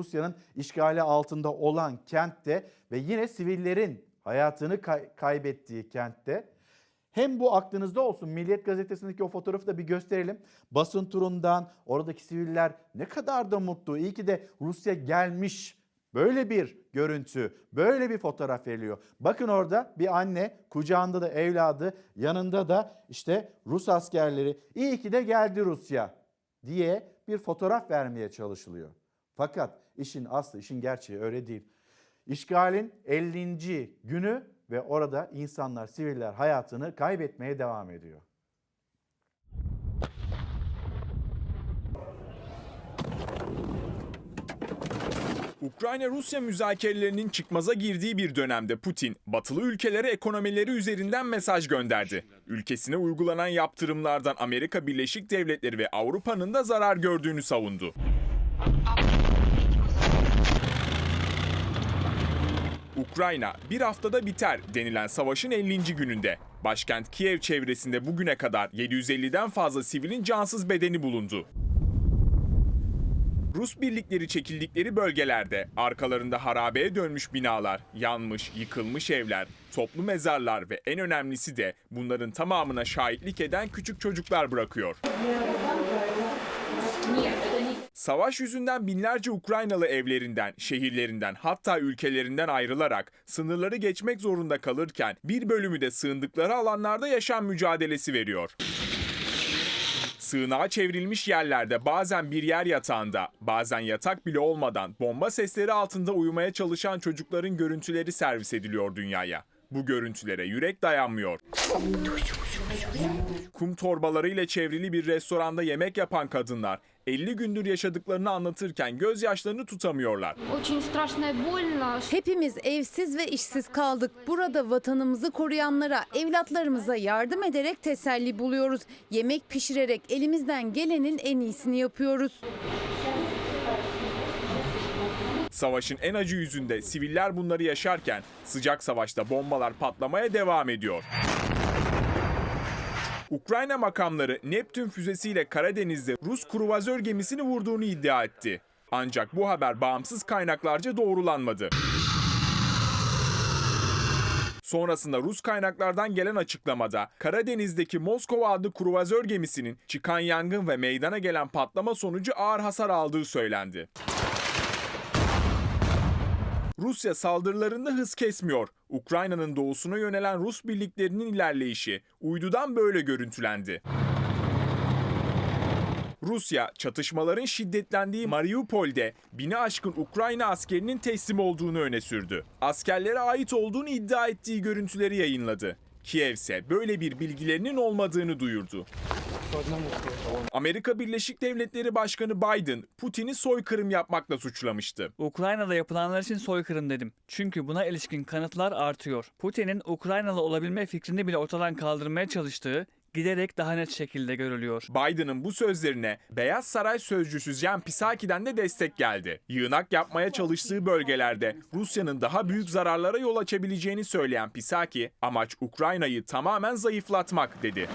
Rusya'nın işgali altında olan kentte ve yine sivillerin hayatını kay- kaybettiği kentte hem bu aklınızda olsun Milliyet Gazetesi'ndeki o fotoğrafı da bir gösterelim. Basın turundan oradaki siviller ne kadar da mutlu. İyi ki de Rusya gelmiş. Böyle bir görüntü, böyle bir fotoğraf veriliyor. Bakın orada bir anne, kucağında da evladı, yanında da işte Rus askerleri. İyi ki de geldi Rusya diye bir fotoğraf vermeye çalışılıyor. Fakat işin aslı, işin gerçeği öyle değil. İşgalin 50. günü ve orada insanlar, siviller hayatını kaybetmeye devam ediyor. Ukrayna-Rusya müzakerelerinin çıkmaza girdiği bir dönemde Putin, batılı ülkelere ekonomileri üzerinden mesaj gönderdi. Ülkesine uygulanan yaptırımlardan Amerika Birleşik Devletleri ve Avrupa'nın da zarar gördüğünü savundu. Ukrayna bir haftada biter denilen savaşın 50. gününde. Başkent Kiev çevresinde bugüne kadar 750'den fazla sivilin cansız bedeni bulundu. Rus birlikleri çekildikleri bölgelerde arkalarında harabeye dönmüş binalar, yanmış, yıkılmış evler, toplu mezarlar ve en önemlisi de bunların tamamına şahitlik eden küçük çocuklar bırakıyor. Savaş yüzünden binlerce Ukraynalı evlerinden, şehirlerinden hatta ülkelerinden ayrılarak sınırları geçmek zorunda kalırken bir bölümü de sığındıkları alanlarda yaşam mücadelesi veriyor. Sığınağa çevrilmiş yerlerde bazen bir yer yatağında, bazen yatak bile olmadan bomba sesleri altında uyumaya çalışan çocukların görüntüleri servis ediliyor dünyaya. Bu görüntülere yürek dayanmıyor. Kum torbalarıyla çevrili bir restoranda yemek yapan kadınlar 50 gündür yaşadıklarını anlatırken gözyaşlarını tutamıyorlar. Hepimiz evsiz ve işsiz kaldık. Burada vatanımızı koruyanlara, evlatlarımıza yardım ederek teselli buluyoruz. Yemek pişirerek elimizden gelenin en iyisini yapıyoruz. Savaşın en acı yüzünde siviller bunları yaşarken sıcak savaşta bombalar patlamaya devam ediyor. Ukrayna makamları Neptün füzesiyle Karadeniz'de Rus kruvazör gemisini vurduğunu iddia etti. Ancak bu haber bağımsız kaynaklarca doğrulanmadı. Sonrasında Rus kaynaklardan gelen açıklamada Karadeniz'deki Moskova adlı kruvazör gemisinin çıkan yangın ve meydana gelen patlama sonucu ağır hasar aldığı söylendi. Rusya saldırılarında hız kesmiyor. Ukrayna'nın doğusuna yönelen Rus birliklerinin ilerleyişi uydudan böyle görüntülendi. Rusya çatışmaların şiddetlendiği Mariupol'de bini aşkın Ukrayna askerinin teslim olduğunu öne sürdü. Askerlere ait olduğunu iddia ettiği görüntüleri yayınladı. Kiev ise böyle bir bilgilerinin olmadığını duyurdu. Amerika Birleşik Devletleri Başkanı Biden, Putin'i soykırım yapmakla suçlamıştı. Ukrayna'da yapılanlar için soykırım dedim. Çünkü buna ilişkin kanıtlar artıyor. Putin'in Ukraynalı olabilme fikrini bile ortadan kaldırmaya çalıştığı giderek daha net şekilde görülüyor. Biden'ın bu sözlerine Beyaz Saray sözcüsü Jen Psaki'den de destek geldi. Yığınak yapmaya çalıştığı bölgelerde Rusya'nın daha büyük zararlara yol açabileceğini söyleyen Psaki, amaç Ukrayna'yı tamamen zayıflatmak dedi.